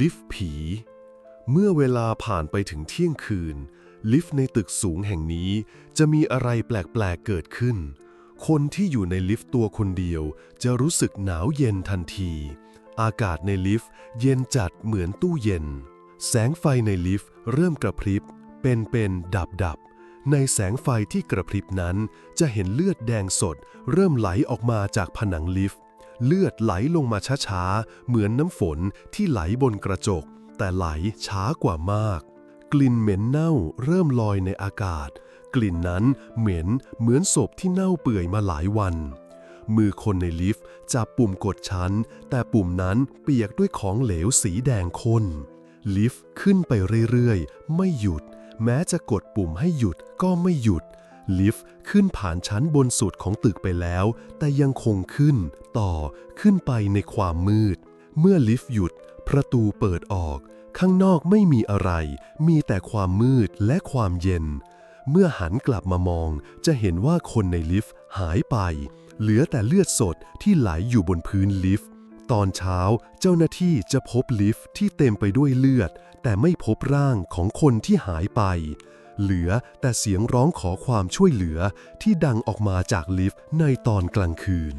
ลิฟต์ผี เมื่อเวลาผ่านไปถึงเที่ยงคืน ลิฟต์ในตึกสูงแห่งนี้จะมีอะไรแปลกๆเกิดขึ้น คนที่อยู่ในลิฟต์ตัวคนเดียวจะรู้สึกหนาวเย็นทันที อากาศในลิฟต์เย็นจัดเหมือนตู้เย็น แสงไฟในลิฟต์เริ่มกระพริบ เป็นเป็นดับดับๆในแสงไฟที่กระพริบนั้น จะเห็นเลือดแดงสด เริ่มไหลออกมาจากผนังลิฟต์ เลือดไหลลงมาช้าๆ เหมือนน้ำฝนที่ไหลบนกระจก แต่ไหลช้ากว่ามาก กลิ่นเหม็นเน่าเริ่มลอยในอากาศ กลิ่นนั้นเหม็นเหมือนศพที่เน่าเปื่อยมาหลายวัน มือคนในลิฟต์จับปุ่มกดชั้น แต่ปุ่มนั้นเปียกด้วยของเหลวสีแดงข้น ลิฟต์ขึ้นไปเรื่อยๆ ไม่หยุด แม้จะกดปุ่มให้หยุดก็ไม่หยุด ลิฟต์ขึ้นผ่านชั้นบนสุดของตึกไปแล้ว แต่ยังคงขึ้น ต่อขึ้นไปในความมืด เมื่อลิฟต์หยุด ประตูเปิดออก ข้างนอกไม่มีอะไร มีแต่ความมืดและความเย็น เมื่อหันกลับมามอง จะเห็นว่าคนในลิฟต์หายไป เหลือแต่เลือดสดที่ไหลอยู่บนพื้นลิฟต์ตอนเช้าเจ้าหน้าที่จะพบลิฟต์ที่เต็มไปด้วยเลือด แต่ไม่พบร่างของคนที่หายไป เหลือแต่เสียงร้องขอความช่วยเหลือที่ดังออกมาจากลิฟต์ในตอนกลางคืน